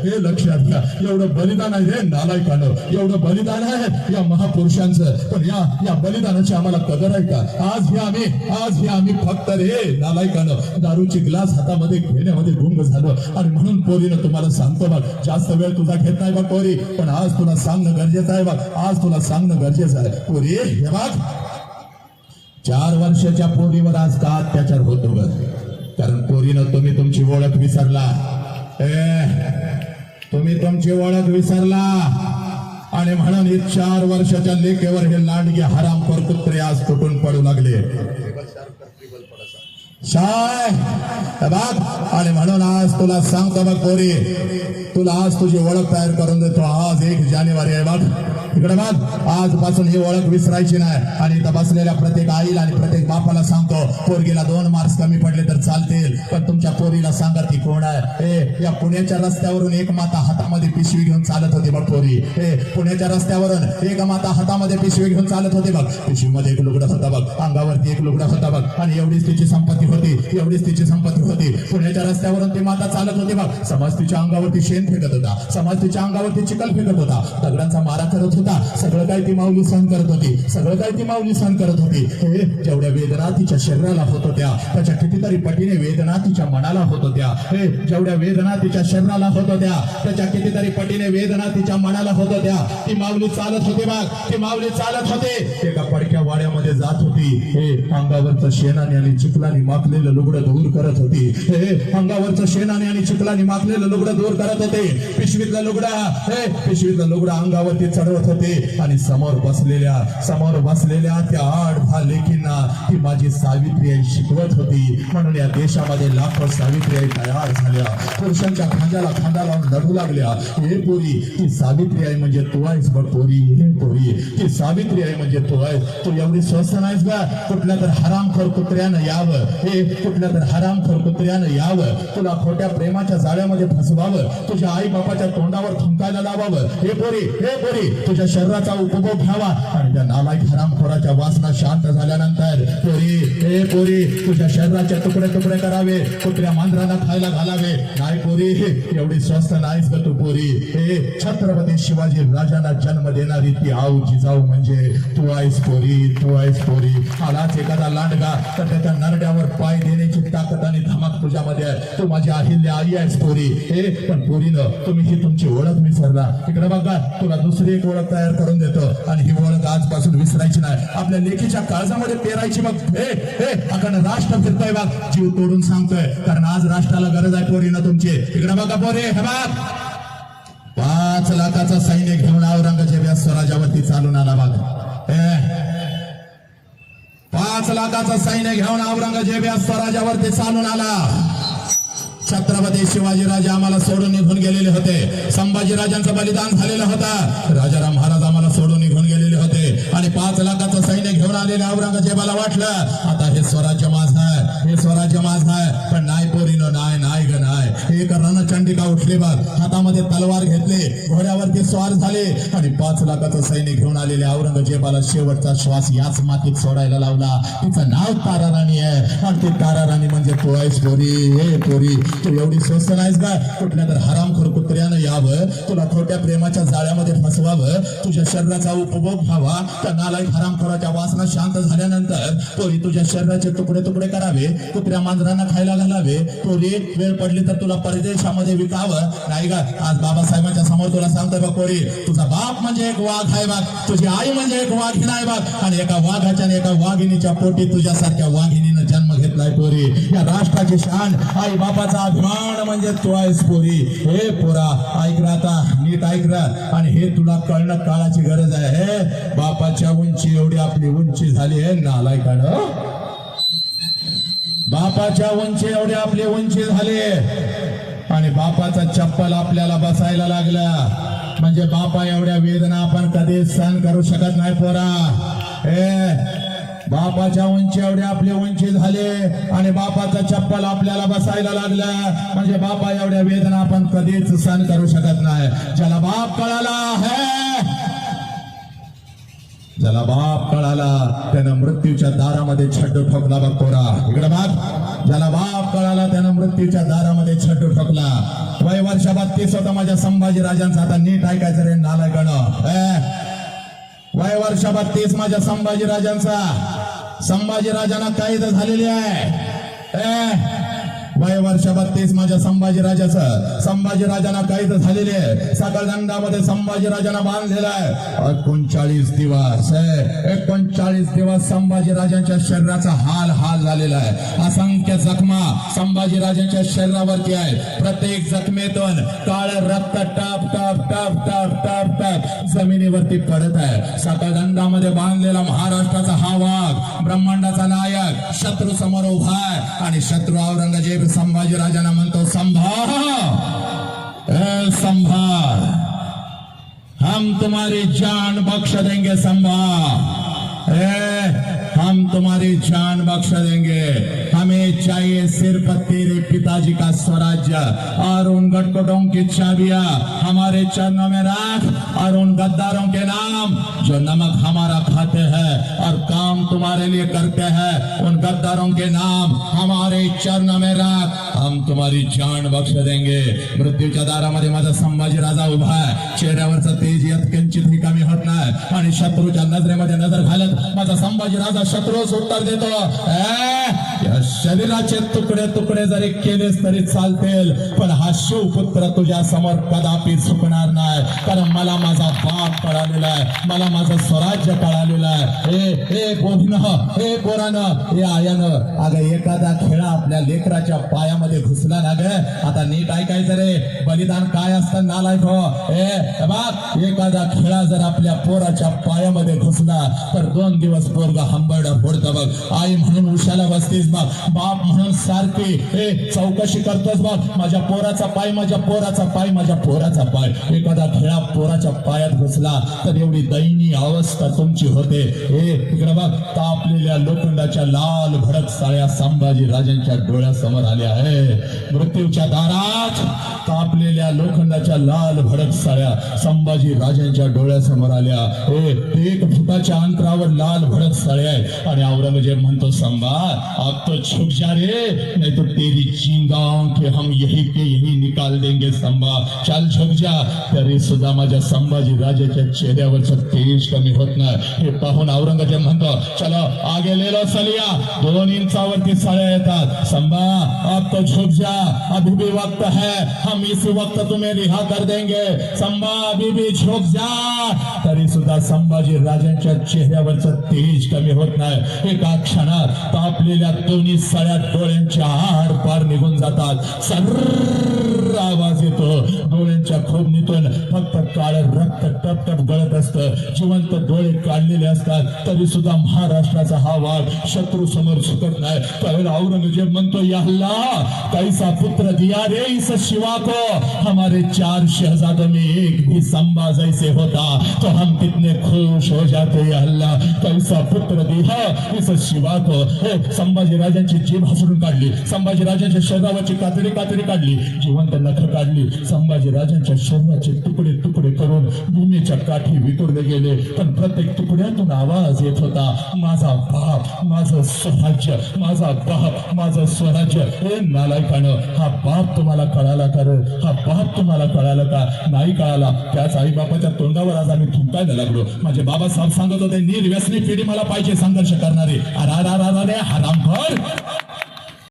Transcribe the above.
हे लक्षात घ्या. एवढं बलिदान आहे रे नालायकानं. एवढं बलिदान आहे या महापुरुषांचं. पण या या बलिदानाची आम्हाला कदर आहे का? आज हे आम्ही आज हे आम्ही फक्त रे नालायकानं. दारूची ग्लास हातामध्ये घेण्यामध्ये गुंग झालो. आणि म्हणून पोरीनं तुम्हाला सांगतो बघ जास्त वेळ तुझा घेत नाही बघ पोरी. पण आज तुला सांगणं गरजेचं आहे बघ. आज तुला सांगणं गरजेचं आहे. पोरी हे बघ. चार वर्षाच्या पोरीवर आज का अत्याचार होतो बघ? कारण पोरीनं तुम्ही तुमची ओळख विसरला. ए तुम्ही तुमची ओळख विसरला. आणि म्हणून हे चार वर्षाच्या लेखेवर हे लांडगे हराम कुत्रे आज तुटून पडू लागले. शाय। हे बघ आणि म्हणून आज तुला सांगतो बघ पोरी तुला आज तुझी ओळख तयार करून देतो. आज एक जानेवारी आहे बघ. इकडे बघ आजपासून ही ओळख विसरायची नाही. आणि इथं बसलेल्या प्रत्येक आईला आणि प्रत्येक बापाला सांगतो पोरगीला दोन मार्क्स कमी पडले तर चालतील. पण तुमच्या पोरीला सांगा ती कोण आहे? ए या पुण्याच्या रस्त्यावरून एक माता हातामध्ये पिशवी घेऊन चालत होती बघ पोरी. ए पुण्याच्या रस्त्यावरून एक माता हातामध्ये पिशवी घेऊन चालत होती बघ. पिशवीमध्ये एक लुगडा होता बघ. अंगावरती एक लुगडा होता बघ. आणि एवढीच तिची संपत्ती होती. एवढीच तिची संपत्ती होती. पुण्याच्या रस्त्यावरून ती माता चालत होती बघ. समाज तिच्या अंगावरती शेण फेकत होता. समाज तिच्या अंगावरती चिखल फेकत होता. दगडांचा मारा करत होता. सगळं काय ती माऊली सहन करत होती. सगळं काय ती माऊली सहन करत होती. हे जेवढ्या वेदना तिच्या शरीराला होत होत्या त्याच्या कितीतरी पटीने वेदना तिच्या मनाला होत होत्या. हे जेवढ्या वेदना तिच्या शरीराला होत होत्या त्याच्या कितीतरी पटीने वेदना तिच्या मनाला होत होत्या. ती माऊली चालत होती बाग ती माऊली चालत होते. एका पडक्या वाड्यामध्ये जात होती. हे अंगावरचं शेणाने आणि चिखलाने माखलेलं लुगडं दूर करत होती. हे अंगावरचं शेणाने आणि चिखलाने माखलेलं लुगडं दूर करत होते. पिशवीतलं लुगडा हे पिशवीतलं लुगडा अंगावरती चढवत होते. आणि समोर बसलेल्या समोर बसलेल्या त्या आठ दहा लेकींना ती माझी सावित्री आई शिकवत होती. म्हणून या देशामध्ये लाखो सावित्री आई तयार झाल्या. पुरुषांच्या खांद्याला खांदा लावून लढू लागल्या. हे पोरी ती सावित्री आई म्हणजे तू आहेस बघ पोरी हे पोरी. ती सावित्री आई म्हणजे तू आहेस. तू एवढी स्वस्त नाहीस का कुठल्या तर हरामखोर कुत्र्यानं यावं. हे कुठल्या तर हरामखोर कुत्र्यानं यावं तुला खोट्या प्रेमाच्या जाळ्यामध्ये फसवावं तुझ्या आई बापाच्या तोंडावर थुंकायला लावावं. हे पोरी हे पोरी तुझ्या शरीराचा उपभोग घ्यावा. आणि त्या नालायक हरामखोराच्या वासना शांत झाल्यानंतर पोरी हे पोरी तुझ्या शरीराचे तुकडे तुकडे करावे कुत्र्या मांजराला खायला घालावे. नाही पोरी एवढी स्वस्त नाहीस का तू पोरी. हे छत्रपती शिवाजी राजांना जन्म देणारी ती आऊ जिजाऊ म्हणजे तू आईस पोरी तू आईस पोरी आलाच एखादा लांडगा तर त्याच्या नरड्यावर पाय देण्याची ताकद आणि धमक तुझ्यामध्ये आहे. तू माझी अहिल्या आई आहेस पोरी हे पण पोरीनं तुम्ही ही तुमची ओळख विसरला. इकडे बघा तुला दुसरी एक ओळख तयार करून देतो. आणि ही ओळख आजपासून विसरायची नाही. आपल्या लेखीच्या काळजामध्ये पेरायची मग हे हे आपण राष्ट्र फिरतोय बघ. जीव तोडून सांगतोय. कारण आज राष्ट्राला गरज आहे पोरीनं तुमची. इकडे बघा पोरे हे बघ. पाच लाखाचा सैन्य घेऊन औरंगजेब या स्वराज्यावरती चालून आला बघ. पाच लाखाचं सैन्य घेऊन औरंगजेब या स्वराज्यावरती चालून आला. छत्रपती शिवाजीराजे आम्हाला सोडून निघून गेलेले होते. संभाजीराजांचं बलिदान झालेलं होतं. राजाराम महाराज आम्हाला सोडून निघून गेलेले होते. आणि पाच लाखाचं सैन्य घेऊन आलेले औरंगजेबाला वाटलं आता हे स्वराज्य माझं आहे हे स्वराज्य माझं आहे. पण नाही पोरीनो नाही नाही ग नाही एक रणचंडिका उठले बघ. हातामध्ये तलवार घेतले. घोड्यावरती स्वार झाले. आणि पाच लाखाचं सैन्य घेऊन आलेले औरंगजेबाला शेवटचा श्वास याच मातीत सोडायला लावला. तिचं नाव तारा राणी आहे. आणि ती तारा राणी म्हणजे तू आहेस पोरी हे पोरी तू एवढी स्वस्त नाहीस का? कुठल्या तर हरामखोर कुत्र्यानं यावं. तुला खोट्या प्रेमाच्या जाळ्यामध्ये फसवावं. तुझ्या शरीराचा उपभोग व्हावा. त्या नालायक हरामखोराच्या वासना शांत झाल्यानंतर पोरी तुझ्या शरीराचे तुकडे तुकडे करावे. कुत्र्या मांजरांना खायला घालावे. कोरी वेळ पडली तर तुला परदेशामध्ये विकावं. नाही का? आज बाबासाहेबांच्या समोर तुला सांगतोय बघ कोरी तुझा बाप म्हणजे एक वाघ आहे बाग तुझी आई म्हणजे एक वाघिन आहे बाग आणि एका वाघाच्या आणि एका वाघिणीच्या पोटी तुझ्यासारख्या वाघिणीनं जन्म घेतलाय पोरी या राष्ट्राची शान आई बापाचा अभिमान म्हणजे तू आहेस पोरी हे पोरा ऐक रा आता नीट ऐक रा आणि हे तुला कळणं काळाची गरज आहे. हे बापाच्या उंची एवढी आपली उंची झाली आहे नालायकानं. बापाच्या उंची एवढे आपले उंची झाले. आणि बापाचा चप्पल आपल्याला बसायला लागला. म्हणजे बापा एवढ्या वेदना आपण कधीच सहन करू शकत नाही पोरा. ए बापाच्या उंची एवढे आपले उंची झाले. आणि बापाचा चप्पल आपल्याला बसायला लागला. म्हणजे बापा एवढ्या वेदना आपण कधीच सहन करू शकत नाही. ज्याला बाप कळाला है ज्याला बाप कळाला त्यानं मृत्यूच्या दारामध्ये छड्डू ठोकला बघ पोरा. इकडे बाप ज्याला बाप कळाला त्यानं मृत्यूच्या दारामध्ये छड्डू ठोकला. वय वर्ष बत्तीस होता माझ्या संभाजी राजांचा. आता नीट ऐकायचं रे नालाय गण. वय वर्ष बत्तीस माझ्या संभाजी राजांचा. संभाजी राजांना कैद झालेली आहे. ए, वय वर्ष बत्तीस माझ्या संभाजी राजाचं. संभाजी राजांना कैद आहे. दंडामध्ये संभाजी राजांना बांधलेला आहे. एकोणचाळीस दिवस एकोणचाळीस दिवस संभाजी राजांच्या शरीराचा हाल हाल झालेला आहे. असंख्य जखमा संभाजी राजांच्या शरीरावरती आहे. प्रत्येक जखमेतून काळ रक्त टप टप टप टप टप टप जमिनीवरती पडत आहे. सकळ दंडामध्ये बांधलेला महाराष्ट्राचा हा वाघ ब्रह्मांडाचा नायक शत्रू समोर उभा आहे. आणि शत्रू औरंगजेब संभाजी राजांना म्हणतो संभाळ ए, संभाळ हम तुम्हारी जान बख्श देंगे संभा ए हम तुम्हारी जान बख्श देंगे। हमें चाहिए सिर्फ़ तेरे पिताजी का स्वराज्य और उन गटकोटों की चाबियाँ हमारे चरणों में रख और उन गद्दारों के नाम जो नमक हमारा खाते हैं और काम तुम्हारे लिए करते हैं, उन गद्दारों के नाम हमारे चरणों में रख। हम तुम्हारी जान बख्श देंगे। मृत्यूच्या दारामध्ये माझा संभाजी राजा उभा आहे चेहऱ्यावरचा तेज यात किंचितही कमी होत नाही आणि शत्रूच्या नजरेमध्ये नज़र घालत माझा संभाजी राजा शत्रूस उत्तर देतो. "ए, शरीराचे तुकडे तुकडे जरी केलेस तरी चालतील पण हा शिवपुत्र तुझ्या समोर कदापि चुकणार नाही. कारण मला माझा बाप कळालेला आहे. मला माझं स्वराज्य कळालेलं आहे. हे हे गोधन हे पोरानं हे आयानं. अगं एखादा खेळा आपल्या लेकराच्या पायामध्ये घुसला ना ग. आता नीट ऐकायचं रे. बलिदान काय असतं नालायक हो ए बघ. एखादा खेळा जर आपल्या पोराच्या पायामध्ये घुसला तर दोन दिवस पोरगा हंबरडा फोडतं बघ. आई म्हणून उशाला बसतीस मग बाप म्हणून सारखे. हे चौकशी करतोस बाप. माझ्या पोराचा पाय माझ्या पोराचा पाय माझ्या पोराचा पाय. एखादा खेळा पोराच्या पायात घुसला तर एवढी दयनीय अवस्था तुमची होते. हे तिकडे बघ तापलेल्या लोखंडाच्या लाल भडक साळ्या संभाजी राजांच्या डोळ्यासमोर आल्या आहे. मृत्यूच्या दारात तापलेल्या लोखंडाच्या लाल भडक साळ्या संभाजी राजांच्या डोळ्यासमोर आल्या. हे एक फुटाच्या अंतरावर लाल भडक साळ्या आहे आणि औरंगजेब म्हणतो संभा आप तो छुप जा रे। नहीं तो तेरी जिंगाओं के हम यही के यही निकाल देंगे, संभा। चल झुक जा। तरी सुद्धा माझ्या संभाजी राजाच्या चेहऱ्यावरचं तेज कमी होत नाही हे पाहून, औरंगज़ेब म्हणतो, चलो, आगे ले लो सलिया। दोन इंचावरती साड्या येतात। संभा, अब तो झुक जा। अभी भी वक्त है। हम इस वक्त तुम्हें रिहा कर देंगे। संभा, अभी भी झुक जा। तरी सुद्धा संभाजी राजांच्या चेहऱ्यावरचं तेज कमी होत नाही एका क्षणात तापलेल्या दोन्ही सळ्या डोळ्यांच्या आर पार निघून जातात. सर्र आवाज येतो. डोळ्यांच्या खोबणीतून फक्त काळ रक्त टप टप गळत असतं. जिवंत डोळे काढलेले असतात. तरी सुद्धा महाराष्ट्राचा हा वाघ शत्रू समोर सुटत नाही. त्यावेळेला औरंगजेब म्हणतो या अल्लाह कैसा पुत्र दिया रे इस शिवा को? हमारे चार शहजादों में एक भी संभा जैसे होता तो हम कितने खुश हो जाते या अल्लाह कैसा पुत्र दिया इस शिवा को? संभाजी राजा त्यांची जीभ हसरून काढली. संभाजीराजांच्या शरीरावरची कातडी कातडी काढली. जिवंत नख काढली संभाजीराजांच्या शरीराचे तुकडे तुकडे करून भूमीच्या काठी वितुरले गेले. पण प्रत्येक तुकड्यातून आवाज येत होता माझा बाप माझं स्वराज्य माझा बाप माझं स्वराज्य हे नालायकानं हा बाप तुम्हाला कळाला का हा बाप तुम्हाला कळाला का? नाही कळाला. त्याच आई बापाच्या तोंडावर आज आम्ही थुंकायला लागलो. माझे बाबासाहेब सांगत होते निर्व्यसनी पिढी मला पाहिजे संघर्ष करणारे. अरे अरे अरे हरामखोर.